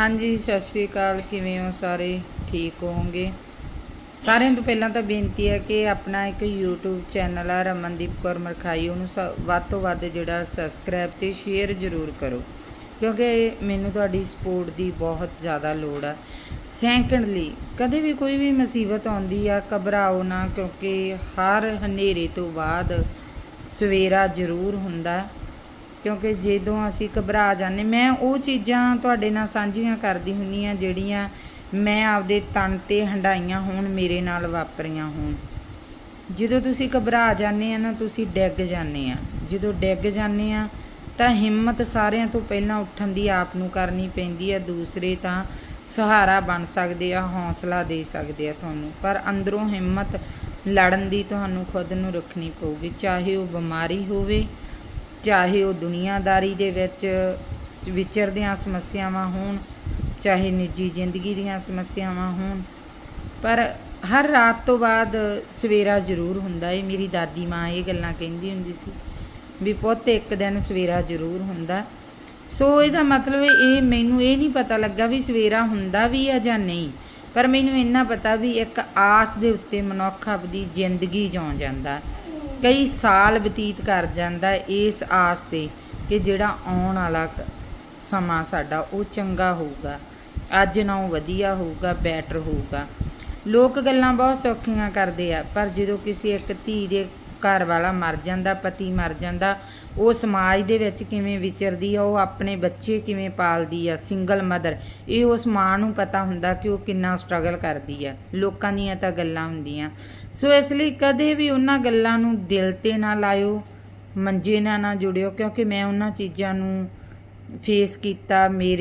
ਹਾਂਜੀ, ਸਤਿ ਸ਼੍ਰੀ ਅਕਾਲ। ਕਿਵੇਂ ਹੋ ਸਾਰੇ? ਠੀਕ ਹੋਵੋਗੇ? ਸਾਰਿਆਂ ਤੋਂ ਪਹਿਲਾਂ ਤਾਂ ਬੇਨਤੀ ਹੈ ਕਿ ਆਪਣਾ ਇੱਕ YouTube ਚੈਨਲ ਆ, ਰਮਨਦੀਪ ਕੌਰ ਮਰਖਾਈ। ਉਹਨੂੰ ਸ- ਵੱਧ ਤੋਂ ਵੱਧ ਜਿਹੜਾ ਸਬਸਕ੍ਰਾਈਬ ਤੇ ਸ਼ੇਅਰ ਜ਼ਰੂਰ ਕਰੋ। ਕਿਉਂਕਿ ਮੈਨੂੰ ਤੁਹਾਡੀ ਸਪੋਰਟ ਦੀ ਬਹੁਤ ਜ਼ਿਆਦਾ ਲੋੜ ਆ। ਸੈਕੰਡਲੀ ਕਦੇ ਵੀ ਕੋਈ ਵੀ ਮੁਸੀਬਤ ਆਉਂਦੀ ਆ, ਘਬਰਾਓ ਨਾ, ਕਿਉਂਕਿ ਹਰ ਹਨੇਰੇ ਤੋਂ ਬਾਅਦ ਸਵੇਰਾ ਜ਼ਰੂਰ ਹੁੰਦਾ। ਕਿਉਂਕਿ ਜਦੋਂ ਅਸੀਂ ਘਬਰਾ ਜਾਂਦੇ, ਮੈਂ ਉਹ ਚੀਜ਼ਾਂ ਤੁਹਾਡੇ ਨਾਲ ਸਾਂਝੀਆਂ ਕਰਦੀ ਹੁੰਨੀ ਆ ਜਿਹੜੀਆਂ ਮੈਂ ਆਪਦੇ ਤਨ ਤੇ ਹੰਡਾਈਆਂ ਹੋਣ, ਮੇਰੇ ਨਾਲ ਵਾਪਰੀਆਂ ਹੋਣ। ਜਦੋਂ ਤੁਸੀਂ ਘਬਰਾ ਜਾਂਦੇ ਆ ਨਾ, ਤੁਸੀਂ ਡਿੱਗ ਜਾਂਦੇ ਆ। ਜਦੋਂ ਡਿੱਗ ਜਾਂਦੇ ਆ, ਤਾਂ ਹਿੰਮਤ ਸਾਰਿਆਂ ਤੋਂ ਪਹਿਲਾਂ ਉੱਠਣ ਦੀ ਆਪ ਨੂੰ ਕਰਨੀ ਪੈਂਦੀ ਆ, ਦੂਸਰੇ ਤਾਂ ਸਹਾਰਾ ਬਣ ਸਕਦੇ ਆ, ਹੌਸਲਾ ਦੇ ਸਕਦੇ ਆ ਤੁਹਾਨੂੰ। ਪਰ ਅੰਦਰੋਂ ਹਿੰਮਤ ਲੜਨ ਦੀ ਤੁਹਾਨੂੰ ਖੁਦ ਨੂੰ ਰੱਖਣੀ ਪਊਗੀ, ਚਾਹੇ ਉਹ ਬਿਮਾਰੀ ਹੋਵੇ ਚਾਹੇ ਉਹ ਦੁਨੀਆਦਾਰੀ ਦੇ ਵਿੱਚ ਵਿਚਰਦਿਆਂ ਸਮੱਸਿਆਵਾਂ ਹੋਣ, ਚਾਹੇ ਨਿੱਜੀ ਜ਼ਿੰਦਗੀ ਦੀਆਂ ਸਮੱਸਿਆਵਾਂ ਹੋਣ, ਪਰ ਹਰ ਰਾਤ ਤੋਂ ਬਾਅਦ ਸਵੇਰਾ ਜ਼ਰੂਰ ਹੁੰਦਾ ਏ। ਮੇਰੀ ਦਾਦੀ ਮਾਂ ਇਹ ਗੱਲਾਂ ਕਹਿੰਦੀ ਹੁੰਦੀ ਸੀ ਵੀ ਪੁੱਤ, ਇੱਕ ਦਿਨ ਸਵੇਰਾ ਜ਼ਰੂਰ ਹੁੰਦਾ। ਸੋ ਇਹਦਾ ਮਤਲਬ ਇਹ ਮੈਨੂੰ ਇਹ ਨਹੀਂ ਪਤਾ ਲੱਗਾ ਵੀ ਸਵੇਰਾ ਹੁੰਦਾ ਵੀ ਆ ਜਾਂ ਨਹੀਂ। ਪਰ ਮੈਨੂੰ ਇੰਨਾ ਪਤਾ ਵੀ ਇੱਕ ਆਸ ਦੇ ਉੱਤੇ ਮਨੁੱਖ ਆਪਦੀ ਜ਼ਿੰਦਗੀ ਜਿਉਂ ਜਾਂਦਾ। ਕਈ ਸਾਲ ਬਤੀਤ ਕਰ ਜਾਂਦਾ ਇਸ ਆਸ ਤੇ ਕਿ ਜਿਹੜਾ ਆਉਣ ਵਾਲਾ ਸਮਾਂ ਸਾਡਾ ਉਹ ਚੰਗਾ ਹੋਊਗਾ। ਅੱਜ ਨਾਲੋਂ ਵਧੀਆ ਹੋਊਗਾ ਬੈਟਰ ਹੋਊਗਾ। ਲੋਕ ਗੱਲਾਂ ਬਹੁਤ ਸੌਖੀਆਂ ਕਰਦੇ ਆ, ਪਰ ਜਦੋਂ ਕਿਸੇ ਇੱਕ ਧੀ ਦੇ ਘਰ ਵਾਲਾ ਮਰ ਜਾਂਦਾ, ਪਤੀ ਮਰ ਜਾਂਦਾ, ਉਹ ਸਮਾਜ ਦੇ ਵਿੱਚ ਕਿਵੇਂ ਵਿਚਰਦੀ ਆ, ਉਹ ਆਪਣੇ ਬੱਚੇ ਕਿਵੇਂ ਪਾਲਦੀ ਆ ਸਿੰਗਲ ਮਦਰ ਇਹ ਉਸ ਮਾਂ ਨੂੰ ਪਤਾ ਹੁੰਦਾ ਕਿ ਉਹ ਕਿੰਨਾ ਸਟਰਗਲ ਕਰਦੀ ਆ, ਲੋਕਾਂ ਦੀਆਂ ਤਾਂ ਗੱਲਾਂ ਹੁੰਦੀਆਂ। ਸੋ ਇਸ ਲਈ ਕਦੇ ਵੀ ਉਹਨਾਂ ਗੱਲਾਂ ਨੂੰ ਦਿਲ ਤੇ ਨਾ ਲਾਇਓ, ਮੰਜੇ ਨਾਲ ਨਾ ਜੁੜਿਓ, ਕਿਉਂਕਿ ਮੈਂ ਉਹਨਾਂ ਚੀਜ਼ਾਂ ਨੂੰ ਫੇਸ ਕੀਤਾ, ਮੇਰੇ